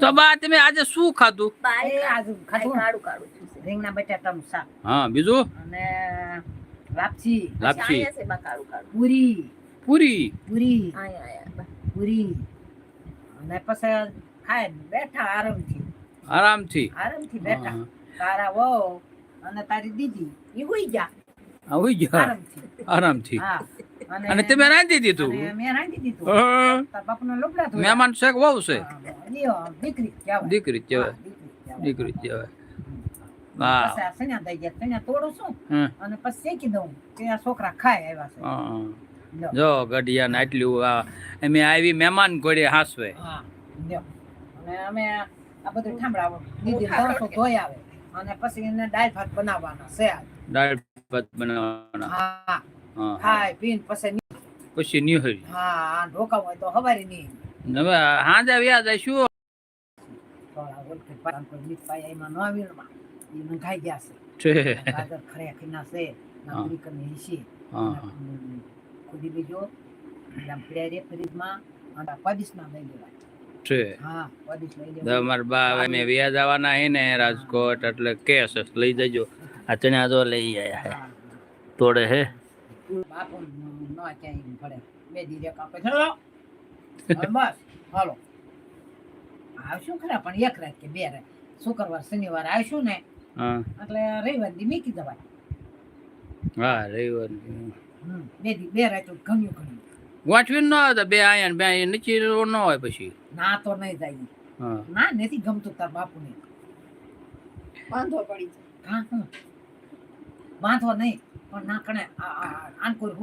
તો બા તમે આજે શું ખાધું? રીંગના આજુ ખાધું. કાળું કાળું રીંગણા બટાટાનું શાક. હા બીજું? અને લાપસી. લાપસી. પૂરી. પૂરી? પૂરી. પૂરી. અને પછી ખાય બેઠા આરામથી. આરામથી? આરામથી બેઠા. તારા વહુ અને તારી દીદી. એ હુઈ ગયા. હોઈ ગયા? આરામથી. આરામથી. હા. અને તમે રાંધી દીધું? મેં રાંધી દીધું. હા. તાર બાપુના લુગડા ધોયા. મહેમાન છે. કે વહુ છે દીકરી કહેવાય. દીકરી જ કહેવાય. જ ગઢિયા અમે આવી મહેમાન ઘોડે હાસવે. હા અને અમે આ બધું ઠામડા દીદી દોસો ધોઈ આવે. અને પછી એને દાળ ભાત બનાવવાના છે દાળ ભાત બનાવવાના. ખાય પીને પછી પછી નિહરી હા ઢોકા હોય તો હવારી હવે હાજે રાજકોટ એટલે કેસ લઈ જજો. આ ચણ્યા તો લઈ જાય તોડે હે. બાપુ ન ક્યાંય પડે બે દીરે કાપે ચલો બસ હાલો. આવશું ખરા? પણ એક રાત કે બે રાત. શુક્રવાર શનિવાર આવશું ને. એટલે રવિવાર દી મીકી દવાય. હા રવિવાર બે દી બે રાત ગમ્યું ગમ્યું વાંચવી ન આવે બે આયા ને બે અહીંયા નીચે ન હોય પછી. ના તો નહીં જાય. ના નથી ગમતું તાર બાપુને. વાંધો પડી જાય. હા હા. વાંધો નહીં પણ ના કણે આ- આ- આ- આન કોઈ